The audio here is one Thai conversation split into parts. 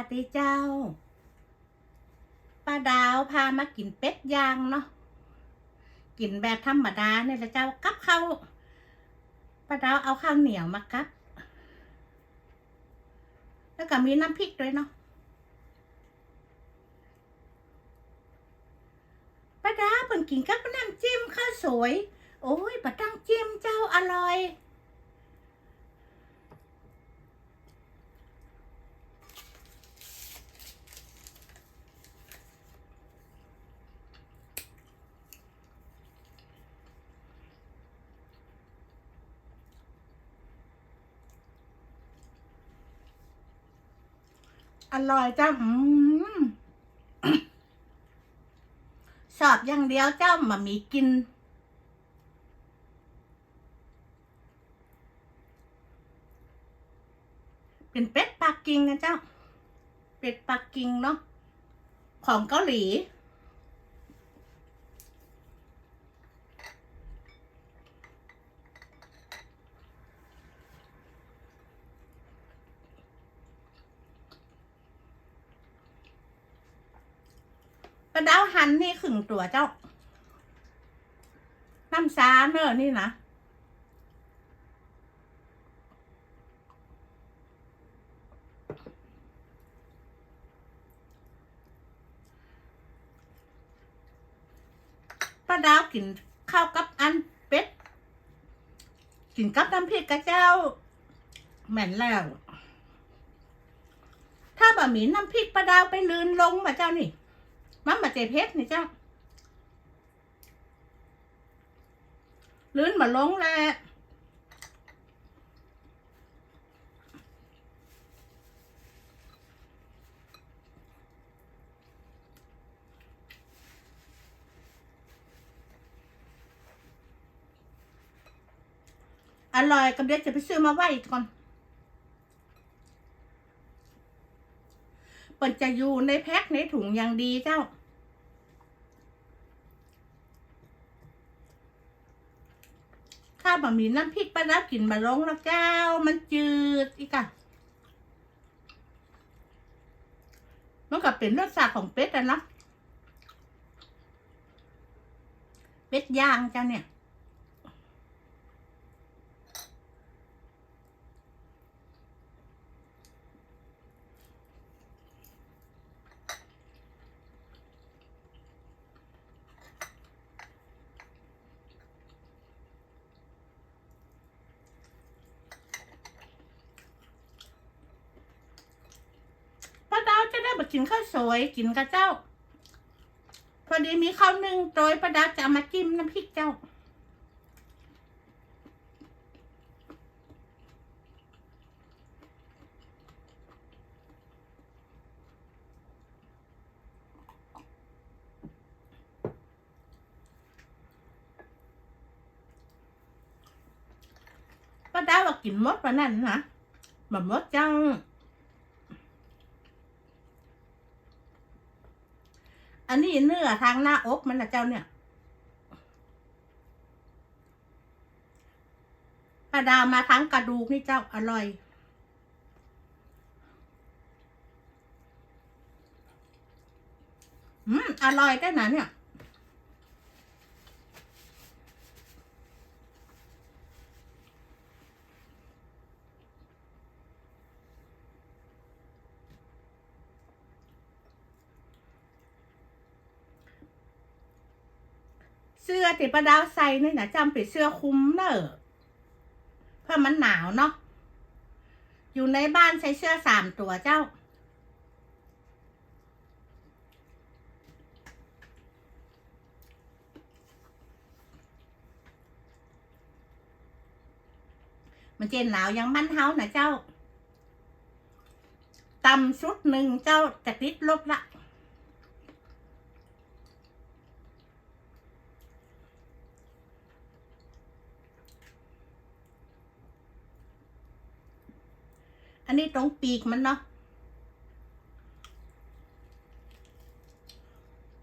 วัสดีเจ้า ป้าดาวพามากินเป็ดย่างเนาะ กินแบบธรรมดาเนี่ยละเจ้ากับข้าวป้าดาวเอาข้าวเหนียวมากับ แล้วก็มีน้ำพริกด้วยเนาะ ป้าดาวเพิ่นกินกับน้ำจิ้มข้าวสวย โอ้ยปะตั้งจิ้มเจ้าอร่อย อร่อยจ้าอืมชอบอย่างเดียวเจ้ามามีกิน เป็นเป็ดปักกิ่งนะเจ้า เป็ดปักกิ่งเนาะของเกาหลี ปลาดาวหันนี่ขึงตัวเจ้า น้ำซาเนอะนี่นะป้าดาวกินข้าวกับอันเป็ด กินกับน้ำพริกกระเจ้าแม่นแล้ว ถ้าบะหมี่น้ำพริกป้าดาวไปลืนลงมาเจ้านี่ มันมาเจเพชรนี่เจ้าลื่นมาลงแล้วอร่อยก็เดี๋ยวจะไปซื้อมาไว้ก่อน เปิดจะอยู่ในแพ็คในถุงอย่างดีเจ้า ข้าวบะหมี่น้ำพริกป้าดาวกินมาลงแล้วเจ้า มันจืดอีกอะมันก็เป็นรสชาติของเป็ดอะเนาะเป็ดย่างเจ้าเนี่ย ป้าดาวจะได้มา กินข้าวสวยกินกับเจ้า พอดีมีข้าวนึ่งโดยป้าดาจะเอามาจิ้มน้ำพริกเจ้าป้าดาว่ากินมดวันนั้นนะแบบมดจัง อันนี้เนื้อทางหน้าอกมันนะเจ้าเนี่ยปลาดาวมาทั้งกระดูกนี่เจ้าอร่อย อืม อร่อยได้นะเนี่ย สื้อที่ป้าดาวใส่นี่นะจำเป็นเสื้อคลุมเนอะเพราะมันหนาวเนาะอยู่ในบ้านใช้เสื้อสามตัวเจ้า มันเจนหนาวยังมันเฮานะเจ้าตำชุดหนึ่งเจ้าจะติดลบละ ตรงปีกมันเนาะ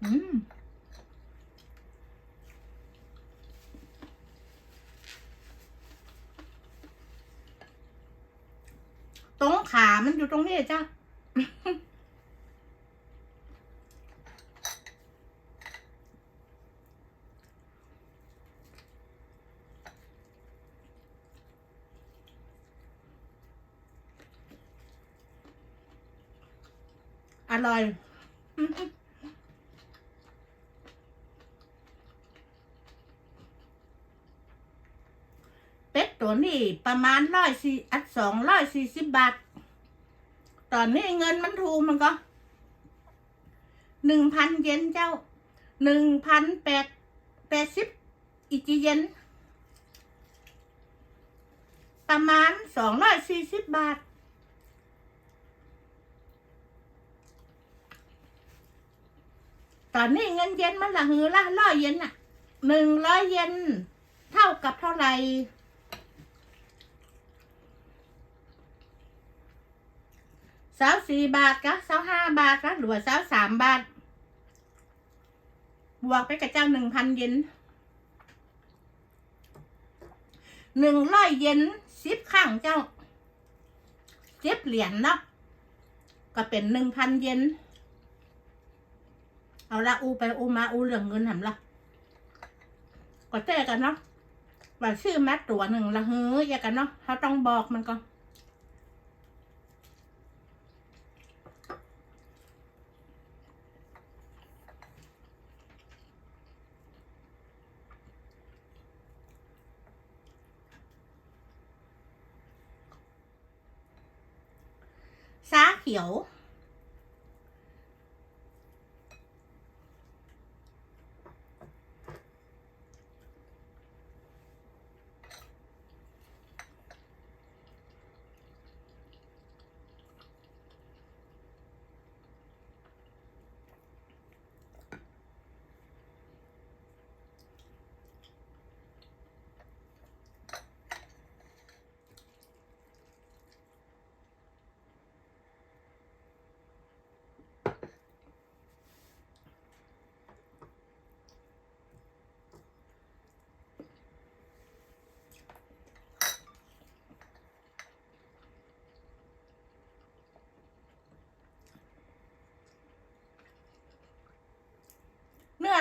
อืมตรงขามันอยู่ตรงนี้จ้ะ ร่อยเป็ดตัวนี้ประมาณร้อยสี่อัดสองร้อยสี่สิบบาท ตอนนี้เงินมันถูกมันก็หนึ่งพันเยนเจ้าหนึ่งพันแปดแปดสิบอิจิเยนประมาณสองร้อยสี่สิบบาท ตอนนี้เงินเย็นมันละหือละร้อยเย็นน่ะหนึ่งร้อยเย็น เท่ากับเท่าไหร่สาวสี่บาทกะสาวห้าบาทกะหรือว่าสาวสามบาท บวกไปกับเจ้าหนึ่งพันเย็นหนึ่งร้อยเย็นสิบข้างเจ้าสิบเหรียญเนาะก็เป็นหนึ่งพันเย็น เอาละอูไปอูมาอูเหลืองเงินหำละก็เจอกันเนาะว่าชื่อแมทตัวหนึ่งละเฮ้ยอย่ากันเนาะเขาต้องบอกมันก่อนซาเขียว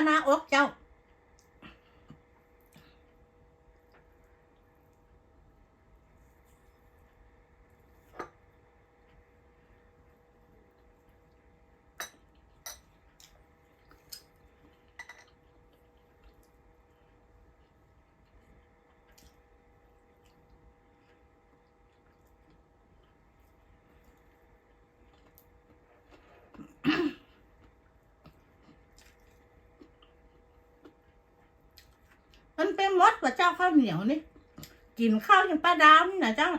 หน้าอกเจ้า มันเป็นมดกว่าเจ้าข้าวเหนียวนี่กินข้าวอย่างป้าดาวนี่นะเจ้า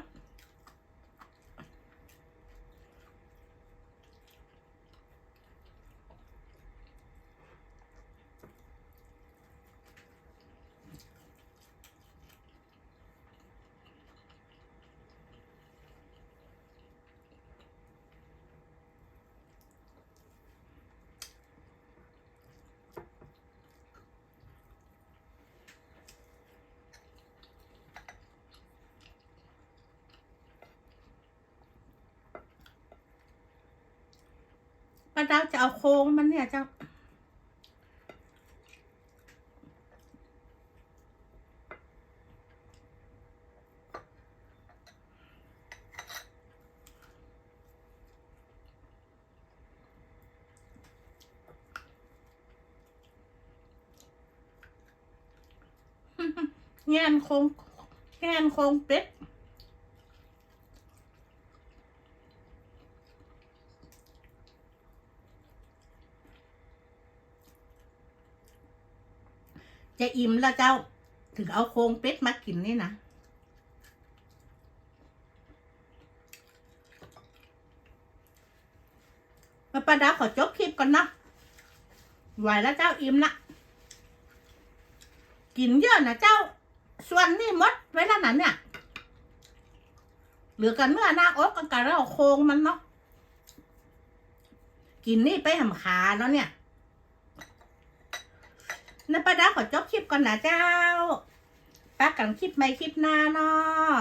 ป้าดาวจะเอาโค้งมันเนี่ยเจ้าแงนโค้งแงนโค้งเป็ด จะอิ่มแล้วเจ้า ถึงเอาโครงเป็ดมากินนี่นะมาประดาขอจบคลิปก่อนนะไหวแล้วเจ้าอิ่มละกินเยอะนะเจ้า ส่วนนี่มดไว้แล้วนั้นเนี่ยเหลือกันเมื่อหน้าอกกันกันแล้วโครงมันเนาะกินนี่ไปหำขาแล้วเนี่ย นะป้าดาขอจบคลิปก่อนนะเจ้าป้ากันคลิปใหม่คลิปหน้าเนาะ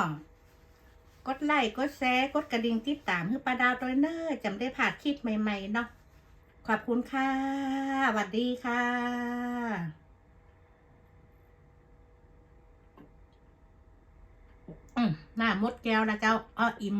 กดไลค์กดแชร์กดกระดิ่งติดตามให้ปลาดาวตัวเนอร์จำได้ผ่านคลิปใหม่ๆเนาะขอบคุณค่ะสวัสดีค่ะหน้ามดแก้วนะเจ้าอ้ออิ่ม